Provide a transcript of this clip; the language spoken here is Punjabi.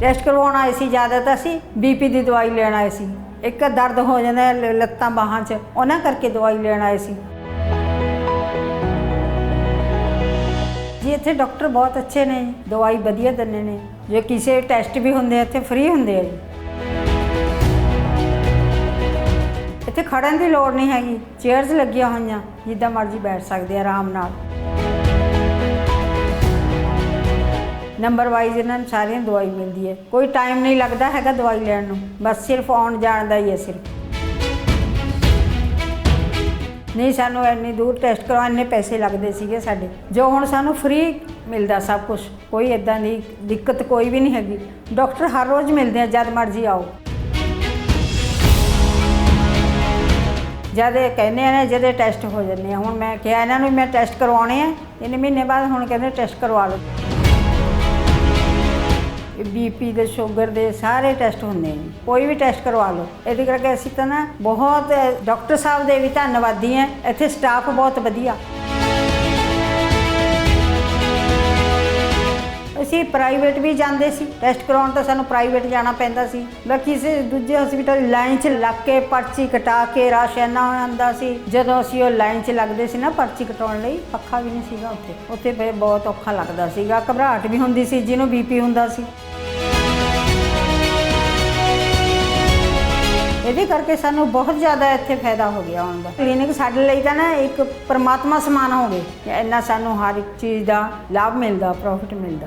ਟੈਸਟ ਕਰਵਾਉਣ ਆਏ ਸੀ ਜ਼ਿਆਦਾ ਤਾਂ ਅਸੀਂ ਬੀਪੀ ਦੀ ਦਵਾਈ ਲੈਣ ਆਏ ਸੀ। ਇੱਕ ਦਰਦ ਹੋ ਜਾਂਦਾ ਲ- ਲੱਤਾਂ ਬਾਹਾਂ 'ਚ ਉਹਨਾਂ ਕਰਕੇ ਦਵਾਈ ਲੈਣ ਆਏ ਸੀ। ਜੀ ਇੱਥੇ ਡਾਕਟਰ ਬਹੁਤ ਅੱਛੇ ਨੇ ਜੀ, ਦਵਾਈ ਵਧੀਆ ਦਿੰਦੇ ਨੇ। ਜੇ ਕਿਸੇ ਟੈਸਟ ਵੀ ਹੁੰਦੇ ਇੱਥੇ ਫ੍ਰੀ ਹੁੰਦੇ ਆ ਜੀ। ਇੱਥੇ ਖੜਨ ਦੀ ਲੋੜ ਨਹੀਂ ਹੈਗੀ ਚੇਅਰਸ ਲੱਗੀਆਂ ਹੋਈਆਂ ਜਿੱਦਾਂ ਮਰਜ਼ੀ ਬੈਠ ਸਕਦੇ ਆ ਆਰਾਮ ਨਾਲ। ਨੰਬਰ ਵਾਈਜ਼ ਇਹਨਾਂ ਨੂੰ ਸਾਰੀਆਂ ਦਵਾਈ ਮਿਲਦੀ ਹੈ। ਕੋਈ ਟਾਈਮ ਨਹੀਂ ਲੱਗਦਾ ਹੈਗਾ ਦਵਾਈ ਲੈਣ ਨੂੰ। ਬਸ ਸਿਰਫ ਆਉਣ ਜਾਣ ਦਾ ਹੀ ਹੈ ਸਿਰਫ। ਨਹੀਂ, ਸਾਨੂੰ ਇੰਨੀ ਦੂਰ ਟੈਸਟ ਕਰਵਾ ਇੰਨੇ ਪੈਸੇ ਲੱਗਦੇ ਸੀਗੇ ਸਾਡੇ। ਜੋ ਹੁਣ ਸਾਨੂੰ ਫ੍ਰੀ ਮਿਲਦਾ ਸਭ ਕੁਝ ਕੋਈ ਇਦਾਂ ਦੀ ਦਿੱਕਤ ਕੋਈ ਵੀ ਨਹੀਂ ਹੈਗੀ। ਡਾਕਟਰ ਹਰ ਰੋਜ਼ ਮਿਲਦੇ ਆ, ਜਦ ਮਰਜ਼ੀ ਆਓ। ਜਦ ਇਹ ਕਹਿੰਦੇ ਆ ਨਾ, ਜਦੇ ਟੈਸਟ ਹੋ ਜਾਂਦੇ ਆ। ਹੁਣ ਮੈਂ ਕਿਹਾ ਇਹਨਾਂ ਨੂੰ ਵੀ ਮੈਂ ਟੈਸਟ ਕਰਵਾਉਣੇ ਆ। ਤਿੰਨ ਮਹੀਨੇ ਬਾਅਦ ਹੁਣ ਕਹਿੰਦੇ ਟੈਸਟ ਕਰਵਾ ਲਓ। ਬੀਪੀ ਦੇ ਸ਼ੂਗਰ ਦੇ ਸਾਰੇ ਟੈਸਟ ਹੁੰਦੇ ਨੇ ਕੋਈ ਵੀ ਟੈਸਟ ਕਰਵਾ ਲਓ। ਇਹਦੇ ਕਰਕੇ ਅਸੀਂ ਤਾਂ ਨਾ ਬਹੁਤ, ਡਾਕਟਰ ਸਾਹਿਬ ਦੇ ਵੀ ਧੰਨਵਾਦੀ ਆ। ਇੱਥੇ ਸਟਾਫ ਬਹੁਤ ਵਧੀਆ। ਅਸੀਂ ਪ੍ਰਾਈਵੇਟ ਵੀ ਜਾਂਦੇ ਸੀ। ਟੈਸਟ ਕਰਾਉਣ ਤਾਂ ਸਾਨੂੰ ਪ੍ਰਾਈਵੇਟ ਜਾਣਾ ਪੈਂਦਾ ਸੀ। ਬਾਕੀ ਕਿਸੇ ਦੂਜੇ ਹਸਪੀਟਲ ਲਾਈਨ 'ਚ ਲੱਗ ਕੇ ਪਰਚੀ ਕਟਾ ਕੇ ਰਸ਼ ਇੰਨਾ ਆਉਂਦਾ ਸੀ। ਜਦੋਂ ਅਸੀਂ ਉਹ ਲਾਈਨ 'ਚ ਲੱਗਦੇ ਸੀ ਨਾ ਪਰਚੀ ਕਟਾਉਣ ਲਈ, ਪੱਖਾ ਵੀ ਨਹੀਂ ਸੀਗਾ ਉੱਥੇ। ਉੱਥੇ ਬਹੁਤ ਔਖਾ ਲੱਗਦਾ ਸੀਗਾ। ਘਬਰਾਹਟ ਵੀ ਹੁੰਦੀ ਸੀ, ਜਿਹਨੂੰ ਬੀਪੀ ਹੁੰਦਾ ਸੀ। ਇਹਦੇ ਕਰਕੇ ਸਾਨੂੰ ਬਹੁਤ ਜ਼ਿਆਦਾ ਇੱਥੇ ਫਾਇਦਾ ਹੋ ਗਿਆ ਆਉਣ ਦਾ। ਕਲੀਨਿਕ ਸਾਡੇ ਲਈ ਤਾਂ ਨਾ ਇੱਕ ਪਰਮਾਤਮਾ ਸਮਾਨ ਹੋ ਗਏ ਕਿ ਇੰਨਾ ਸਾਨੂੰ ਹਰ ਇੱਕ ਚੀਜ਼ ਦਾ ਲਾਭ ਮਿਲਦਾ ਪ੍ਰੋਫਿਟ ਮਿਲਦਾ।